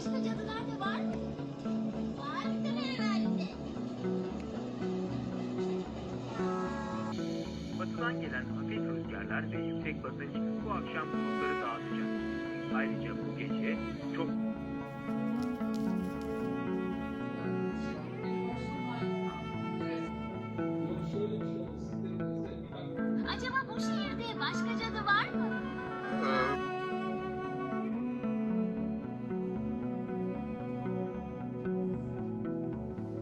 Başka cadılar da var mı? Batıdan gelen hafif rüzgarlar ve yüksek basınç bu akşam bulutları dağıtacak.